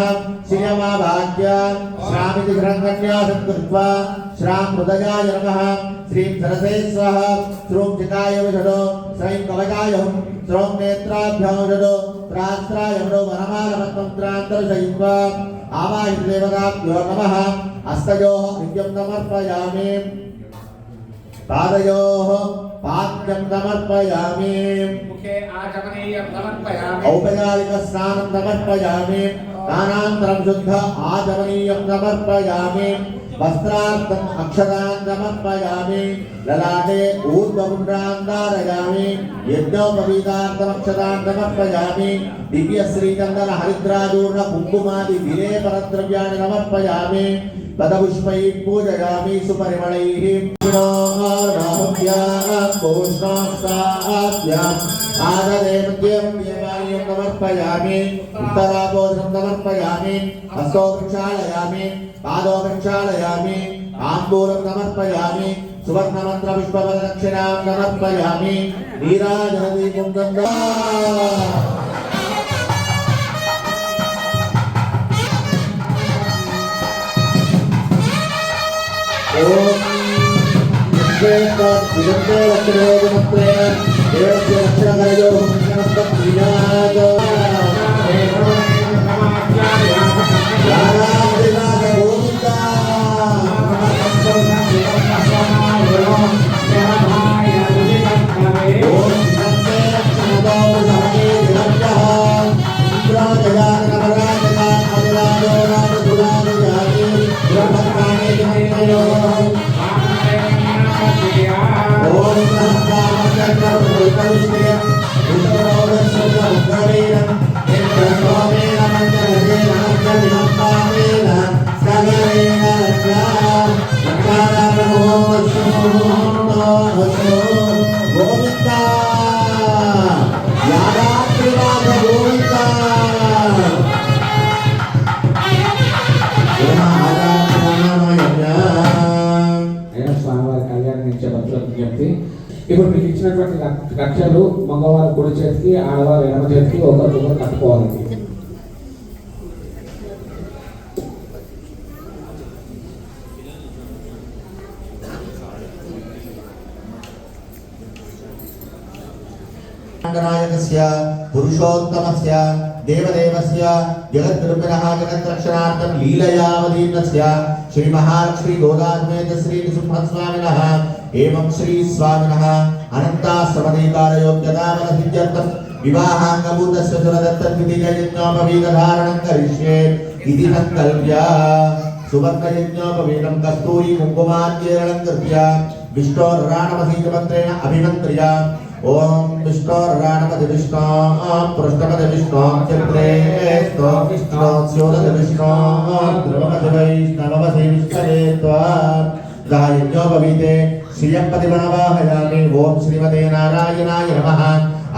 श्रियमावाद्य श्रामिति हिरण्यन्यासं कृत्वा श्रां हृदयाय नमः श्रीं सरसे स्वः श्रूं चिताय विषडो श्रैं कवचाय हुं श्रौं नेत्राभ्यां विषडो त्रास्त्राय विषडो वनमालमन्त्रान्तर्शयित्वा आवाहित देवताभ्यो नमः हस्तयोः नित्यं समर्पयामि पादयोः पाद्यं समर्पयामि मुखे आचमनीयं समर्पयामि औपचारिकस्नानं समर्पयामि దానాంతరం శుద్ధ ఆచరణీయం సమర్పయామి. వస్త్రార్థం అక్షరాం సమర్పయామి లలాటే ఊర్ధ్వగుండ్రాన్ ధారయామి యజ్ఞోపవీతార్థమక్షరాన్ సమర్పయామి దివ్య శ్రీకందన హరిద్రాదూర్ణ కుంకుమాది విలే పరద్రవ్యాన్ని సమర్పయామి. పదపుష్పై పూజయామి సుపరిమళై. ఆదరే మధ్యం उत्तरायणं समर्पयामि उत्तराबोधनं समर्पयामि हस्तो प्रक्षालयामि पादो प्रक्षालयामि ताम्बूलं समर्पयामि सुवर्णमन्त्र पुष्पवदक्षिणां समर्पयामि वीराजनदीपं गङ्गा ॐ विजन्तो लक्ष्मीजमत्रेण అయినా ఇప్పుడు మీకు ఇచ్చినటువంటి రక్ష- రక్షలు మగవారి కుడి చేతికి ఆడవారి ఎడమ చేతికి ఒకరికొకరు కట్టుకోవాలి. नायकस्य पुरुषोत्तमस्य, देवदेवस्य जगद्रूपिणः जगद्रक्षणार्थं लीलयावदीर्णस्य श्रीमहालक्ष्मी गोदात्मेत श्री नृसिंहस्वामिनः एवं श्री स्वामिनः अनन्ताश्रमदीकारयोग्यतावनसिद्ध्यर्थं विवाहाङ्गभूतस्य सुरदत्तद्वितीययज्ञोपवीतधारणं करिष्ये इति सङ्कल्प्य सुवर्णयज्ञोपवीतं कस्तूरी कुङ्कुमाद्येरणं कृत्य विष्णोर्राणमसीतमन्त्रेण अभिमन्त्र्य ओम विष्णोर्राणपति विष्णो पृष्ठपति विष्णो चित्रे स्तो विष्णो स्योदति विष्णो ध्रुवपति वैष्णवपति विष्णवे त्वा गायज्ञोपवीते श्रियपति प्रणवाहयामि ओम श्रीमते नारायणाय नमः।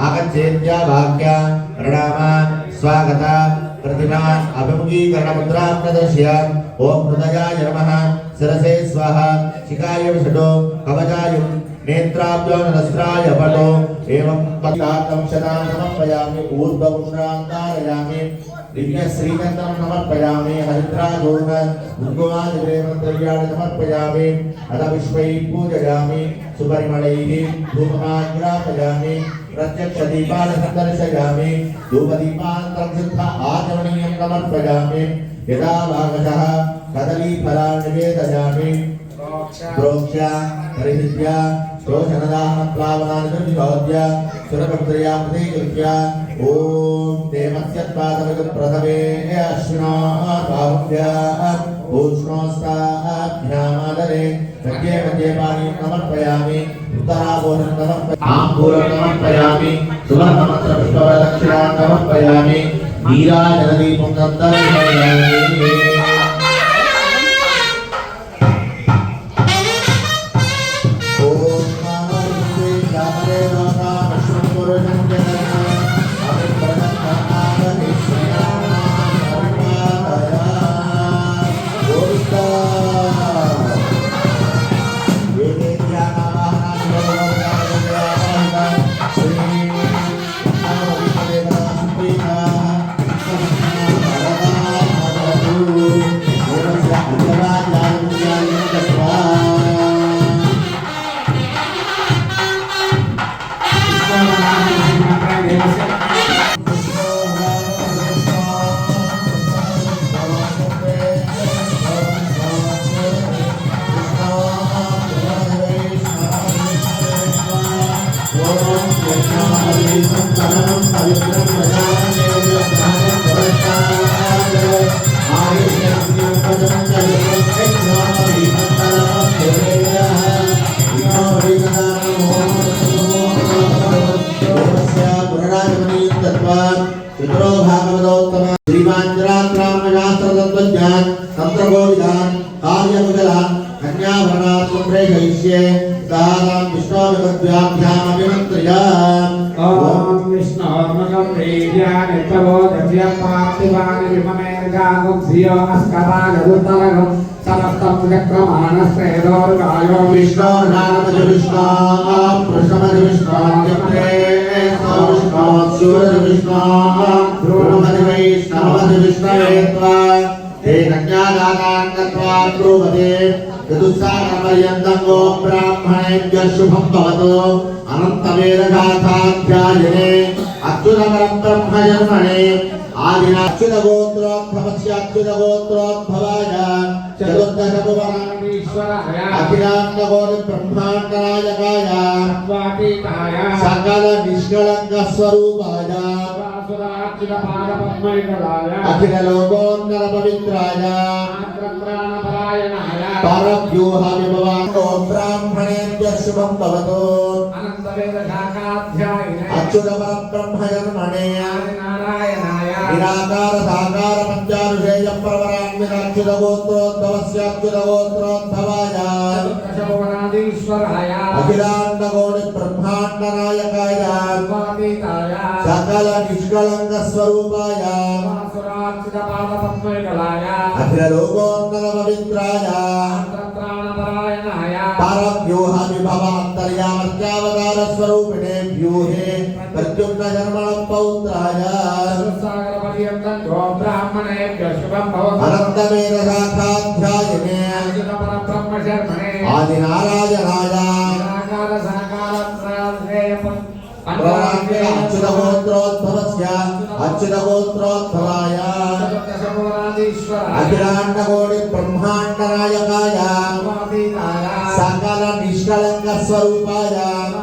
आगच्छेद्या वाक्या प्रणाम, स्वागत, प्रतिमा, अभिमुखीकरणमुद्रा प्रदर्श्य। ओम हृदयाय नमः। शिरसे स्वाहा, शिखाय विषडो कवचाय नेत्राभ्यो नस्त्राय पटो एवं पदार्थं शतां समर्पयामि ऊर्ध्वपुण्ड्रां धारयामि दिव्यश्रीगन्धं समर्पयामि हरिद्राचूर्ण कुङ्कुमादिग्रेमद्रव्याणि समर्पयामि अथ विश्वैः पूजयामि सुपरिमलैः धूपमाग्रापयामि प्रत्यक्षदीपान् दर्शयामि धूपदीपान्तरं शुद्ध आचमनीयं समर्पयामि यदा वागशः कदलीफलान् निवेदयामि प्रोक्ष्य परिहित्य शोषणदाहनप्लावनानिर्विशोद्य सुरभद्रया प्रतीकृत्य ॐ देवस्य त्वादमिदप्रथमे अश्विनो बाहुभ्य भूष्णोस्ताभ्यामादरे मध्ये मध्ये पानीं समर्पयामि उत्तराभूषं समर्पयामि आम्बूलं समर्पयामि सुवर्णमन्त्रपुष्पवदक्षिणां समर्पयामि नीराजनदीपं दन्तर्पयामि Thank వేదాంతశాస్త్రతత్వజ్ఞాన్ తంత్రగోవిదాన్ కార్యముగలాన్ కన్యాభరణాత్మం ప్రేషయిష్యే దాదాం విమమేర్గాగం ధియో అస్కరాగ ధ్రువదే చతుస్సాగపర్యంతం గో బ్రాహ్మణేభ్య శుభం భవతు అనంతవేదగాథాధ్యాయనే అచ్యుతపరం బ్రహ్మ జన్మనే ఆదిన అచ్యుత గోత్రోద్భవస్య అచ్యుత గోత్రోద్భవాయ అఖిలాండకోటి బ్రహ్మాండనాయకాయ సకల నిష్కళంక స్వరూపాయ అఖిల లోకోన్నర పవిత్రాయ పరవ్యూహ విభవాంగో బ్రాహ్మణేభ్య శుభం భవతు అచ్యుత నారాయణాయ निराकार साकार पंचाभिषेय परमरान्विताच्युतगोत्रोद्धवस्याच्युतगोत्रोद्धवाय अखिलाण्डकोटि ब्रह्माण्डनायकाय सकल निष्कलङ्कस्वरूपाय अखिललोकोत्तर पवित्राय परव्यूहाभिभवान्तर्यामर्त्यावतारस्वरूपिणे व्यूहे సర్వాతీతాయ సకల నిష్కళంక స్వరూపాయ సర్వాసురార్చిత పాదపద్మైకలాయ అఖిల లోకోన్నర పవిత్రాయ